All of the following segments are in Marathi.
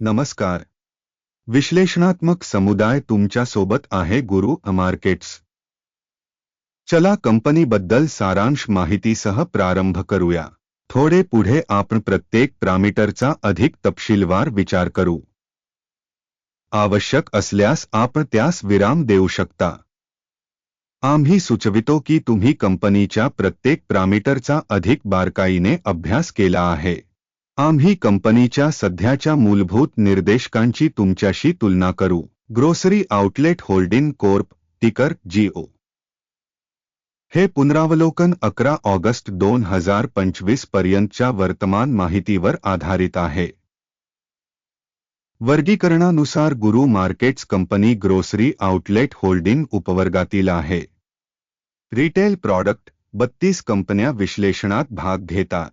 नमस्कार. विश्लेषणात्मक समुदाय तुमच्या सोबत आहे गुरु मार्केट्स चला कंपनीबद्दल सारांश माहितीसह प्रारंभ करूया. थोडे पुढे आपण प्रत्येक पॅरामीटरचा अधिक तपशीलवार विचार करू. आवश्यक असल्यास आपण त्यास विराम देऊ शकता. आम्ही सुचवितो की तुम्ही कंपनीच्या प्रत्येक पॅरामीटरचा अधिक बारकाईने अभ्यास केला आहे. आम्ही कंपनीच्या सध्याच्या मूलभूत निर्देशकांची तुमच्याशी तुलना करू. ग्रोसरी आउटलेट होल्डिंग कोर्प टिकर जीओ. हे पुनरावलोकन अकरा ऑगस्ट दोन हजार पंचवीस पर्यंतच्या वर्तमान माहितीवर आधारित आहे. वर्गीकरणानुसार गुरु markets company Grocery Outlet Holding उपवर्गातील आहे. रिटेल प्रॉडक्ट बत्तीस कंपन्या विश्लेषणात भाग घेतात.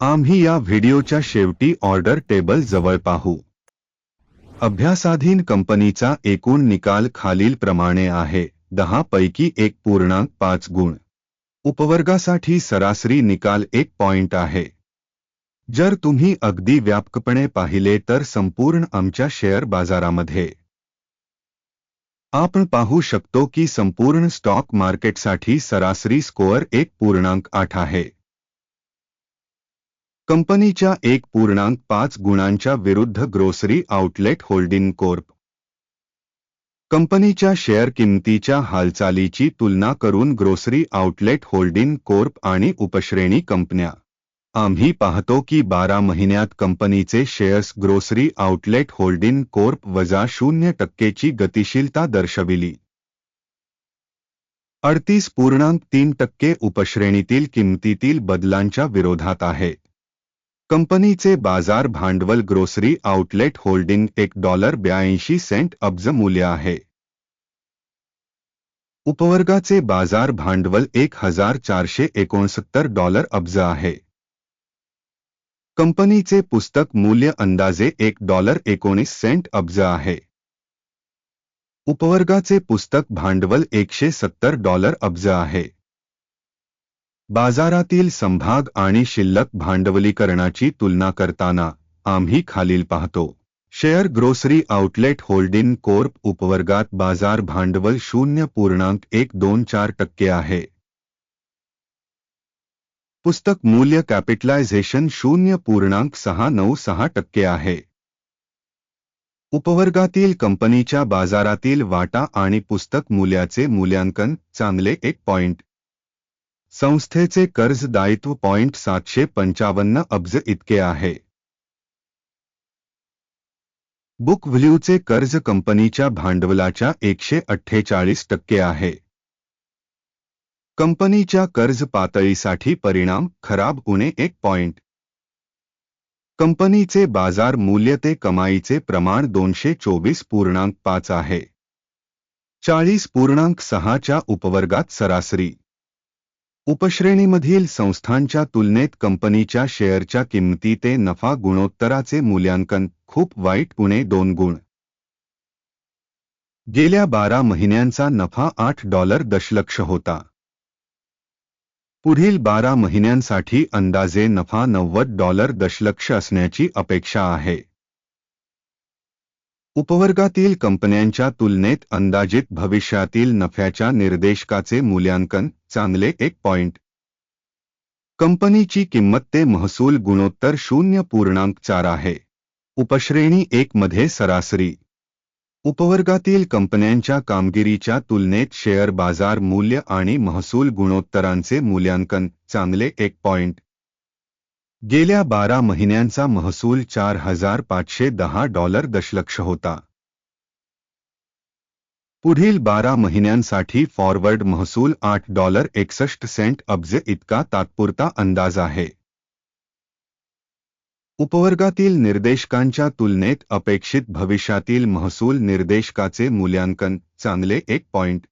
आम्ही या व्हिडिओच्या शेवटी ऑर्डर टेबल जवळ पाहू. अभ्यासाधीन कंपनीचा एकूण निकाल खालीलप्रमाणे आहे दहा पैकी एक पूर्णांक पाच गुण. उपवर्गासाठी सरासरी निकाल एक पॉइंट आहे. जर तुम्ही अगदी व्यापकपणे पाहिले तर संपूर्ण आमच्या शेअर बाजारामध्ये. आपण पाहू शकतो की संपूर्ण स्टॉक मार्केटसाठी सरासरी स्कोअर एक पूर्णांक आठ आहे. कंपनीच्या एक पूर्णांक पाच गुणांच्या विरुद्ध ग्रोसरी आउटलेट होल्डिंग कोर्प. कंपनीच्या शेअर किंमतीच्या हालचालीची तुलना करून ग्रोसरी आउटलेट होल्डिंग कोर्प आणि उपश्रेणी कंपन्या. आम्ही पाहतो की बारा महिन्यात कंपनीचे shares Grocery Outlet Holding Corp वजा शून्य टक्केची गतिशीलता दर्शविली. अडतीस पूर्णांक तीन टक्के उपश्रेणीतील किंमतीतील बदलांच्या विरोधात आहे. कंपनीचे बाज़ार भांडवल ग्रोसरी आउटलेट होल्डिंग एक डॉलर ब्याऐंशी सेंट अब्ज मूल्य आहे. उपवर्गाचे बाज़ार भांडवल एक हज़ार चारशे एकोणसत्तर डॉलर अब्ज आहे. कंपनीचे पुस्तक मूल्य अंदाजे एक डॉलर एकोणीस सेंट अब्ज आहे. उपवर्गाचे पुस्तक भांडवल एकशे सत्तर डॉलर अब्ज आहे. बाजारातील संभाग आणि शिल्लक भांडवलीकरणाची तुलना करताना आम्ही खालील पाहतो. Share Grocery Outlet Holding Corp उपवर्गात बाजार भांडवल शून्य पूर्णांक एक दोन चार टक्के आहे. पुस्तक मूल्य कॅपिटलायझेशन शून्य पूर्णांक सहा नऊ सहा टक्के आहे. उपवर्गातील कंपनीच्या बाजारातील वाटा आणि पुस्तक मूल्याचे मूल्यांकन चांगले एक पॉइंट. संस्थेचे कर्ज दायित्व पॉइंट सातशे पंचावन्न अब्ज इतके आहे. बुक व्हॅल्यूचे कर्ज कंपनीच्या भांडवलाच्या एकशे अठ्ठेचाळीस टक्के आहे. कंपनीच्या कर्ज पातळीसाठी परिणाम खराब उणे एक पॉइंट. कंपनीचे बाज़ार मूल्य ते कमाईचे प्रमाण दोनशे चोवीस पूर्णांक पाच आहे. चाळीस पूर्णांक सहाच्या उपवर्गात सरासरी. उपश्रेणीमधील संस्थांच्या तुलनेत कंपनीच्या शेअरच्या किंमती ते नफा गुणोत्तराचे मूल्यांकन खूप वाईट पुणे दोन गुण. गेल्या बारा महिन्यांचा नफा आठ डॉलर दशलक्ष होता. पुढील बारा महिन्यांसाठी अंदाजे नफा नव्वद डॉलर दशलक्ष असण्याची अपेक्षा आहे. उपवर्गातील कंपन्यांच्या तुलनेत अंदाजित भविष्यातील नफ्याच्या निर्देशकाचे मूल्यांकन चांगले एक पॉइंट कंपनीची किंमत ते महसूल गुणोत्तर शून्य पूर्णांक चार आहे. उपश्रेणी एक मध्ये सरासरी. उपवर्गातील कंपन्यांच्या कामगिरीच्या तुलनेत शेअर बाजार मूल्य आणि महसूल गुणोत्तरांचे मूल्यांकन चांगले एक पॉइंट गेल्या बारा महिन्यांचा महसूल चार हजार पाचशे दहा डॉलर दशलक्ष होता. पुढील बारा महिन्यांसाठी फॉरवर्ड महसूल आठ डॉलर एकसष्ट सेंट अब्ज इतका तात्पुरता अंदाज आहे. उपवर्गातील निर्देशकांच्या तुलनेत अपेक्षित भविष्यातील महसूल निर्देशकाचे मूल्यांकन चांगले एक पॉइंट.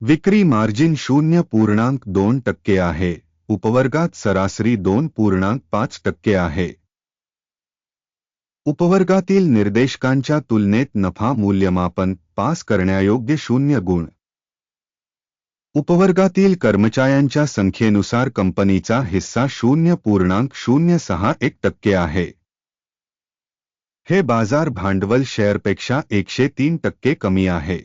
विक्री मार्जिन शून्य पूर्णांक दोन टक्के आहे. उपवर्गात सरासरी दोन पूर्णांक पाच टक्के आहे. उपवर्गातील निर्देशकांच्या तुलनेत नफा मूल्यमापन पास करण्यायोग्य शून्य गुण. उपवर्गातील कर्मचाऱ्यांच्या संख्येनुसार कंपनीचा हिस्सा शून्य पूर्णांक शून्य सहा एक टक्के आहे. हे बाज़ार भांडवल शेअरपेक्षा एकशे तीन टक्के कमी आहे.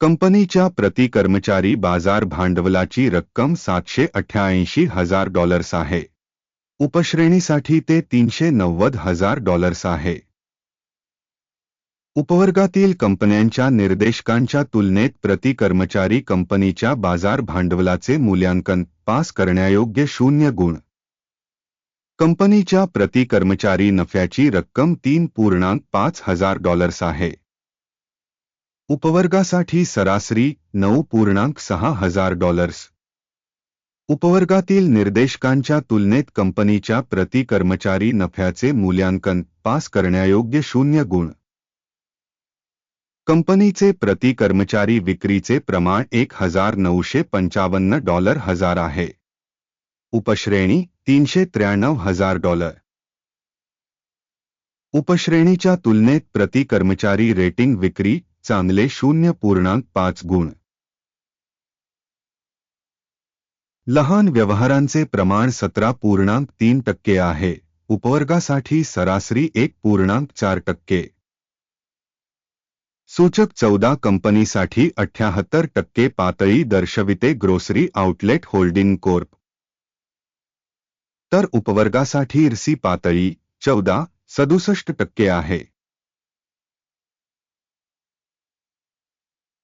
कंपनीच्या प्रति कर्मचारी बाज़ार भांडवलाची रक्कम सातशे अठ्ठ्याऐंशी हज़ार डॉलर्स आहे. उपश्रेणीसाठी ते तीनशे नव्वद हज़ार डॉलर्स आहे. उपवर्गातील कंपन्यांच्या निर्देशकांच्या तुलनेत प्रति कर्मचारी कंपनीच्या बाजार भांडवलाचे मूल्यांकन पास करण्यायोग्य शून्य गुण. कंपनीच्या प्रति कर्मचारी नफ्याची रक्कम तीन पूर्णांक पाच हजार डॉलर्स आहे. उपवर्गासाठी सरासरी नऊ पूर्णांक सहा हजार डॉलर्स. उपवर्गातील निर्देशकांच्या तुलनेत कंपनीच्या प्रति कर्मचारी नफ्याचे मूल्यांकन पास करण्यायोग्य शून्य गुण. कंपनीचे प्रति कर्मचारी विक्रीचे प्रमाण एक हज़ार नऊशे पंचावन्न डॉलर हज़ार आहे. उपश्रेणी तीनशे त्र्याण्णव हज़ार डॉलर. उपश्रेणीच्या तुलनेत प्रति कर्मचारी रेटिंग विक्री चांगले शून्य पूर्णांक पाच गुण. लहान व्यवहारांचे प्रमाण सतरा पूर्णांक तीन टक्के आहे. उपवर्गासाठी सरासरी एक पूर्णांक चार टक्के. सूचक चौदा कंपनीसाठी अठ्याहत्तर टक्के पातळी दर्शविते ग्रोसरी आउटलेट होल्डिंग कोर्प. तर उपवर्गासाठी इरसी पातळी चौदा सदुसष्ट टक्के आहे.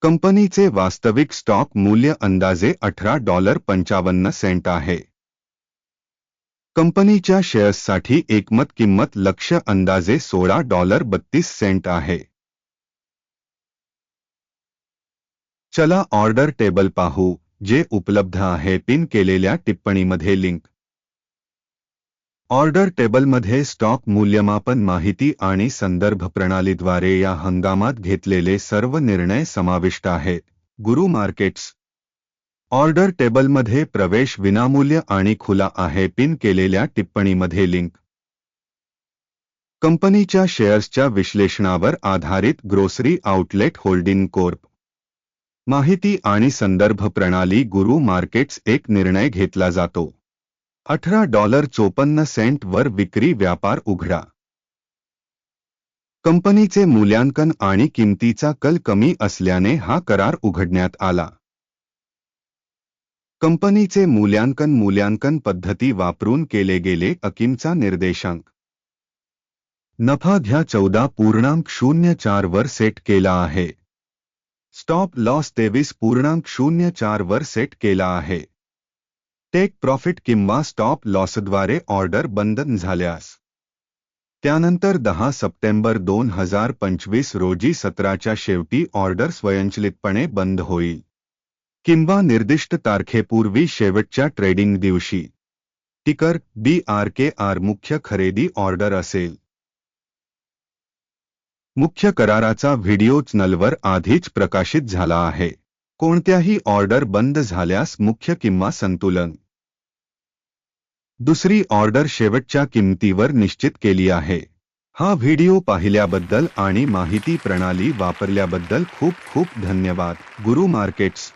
कंपनीचे वास्तविक स्टॉक मूल्य अंदाजे अठरा डॉलर पंचावन्न सेंट आहे. कंपनीच्या शेअर्ससाठी एकमत किंमत लक्ष अंदाजे सोळा डॉलर बत्तीस सेंट आहे. चला ऑर्डर टेबल पाहू जे उपलब्ध आहे पिन केलेल्या टिप्पणीमध्ये लिंक. ऑर्डर टेबलमध्ये स्टॉक मूल्यमापन माहिती आणि संदर्भ प्रणालीद्वारे या हंगामात घेतलेले सर्व निर्णय समाविष्ट आहेत. गुरु मार्केट्स. ऑर्डर टेबलमध्ये प्रवेश विनामूल्य आणि खुला आहे पिन केलेल्या टिप्पणीमध्ये लिंक. कंपनीच्या शेअर्सच्या विश्लेषणावर आधारित ग्रोसरी आउटलेट होल्डिंग कोर्प. माहिती आणि संदर्भ प्रणाली गुरु मार्केट्स एक निर्णय घेतला जातो. अठरा डॉलर चोपन्न सेंट वर विक्री व्यापार उघडा. कंपनीचे मूल्यांकन आणि किंमतीचा कल कमी असल्याने हा करार उघडण्यात आला. कंपनीचे मूल्यांकन मूल्यांकन पद्धती वापरून केले गेले अकिमचा निर्देशांक. नफा घ्या चौदा पूर्णांक शून्य चार वर सेट केला आहे. स्टॉप लॉस तेवीस पूर्णांक शून्य चार वर सेट केला आहे. टेक प्रॉफिट किंवा स्टॉप लॉसद्वारे ऑर्डर बंद झाल्यास. त्यानंतर दहा सप्टेंबर दोन हजार पंचवीस रोजी सतराच्या शेवटी ऑर्डर स्वयंचलितपणे बंद होईल. किंवा निर्दिष्ट तारखेपूर्वी शेवटच्या ट्रेडिंग दिवशी. टिकर बी आर के आर मुख्य खरेदी ऑर्डर असेल. मुख्य कराराचा व्हिडिओ चॅनलवर आधीच प्रकाशित झाला आहे. कोणत्याही ऑर्डर बंद झाल्यास मुख्य किंवा संतुलन. दुसरी ऑर्डर शेवटच्या किंमतीवर निश्चित केली आहे. हा व्हिडिओ पाहिल्याबद्दल आणि माहिती प्रणाली वापरल्याबद्दल खूप खूप धन्यवाद. गुरु मार्केट्स.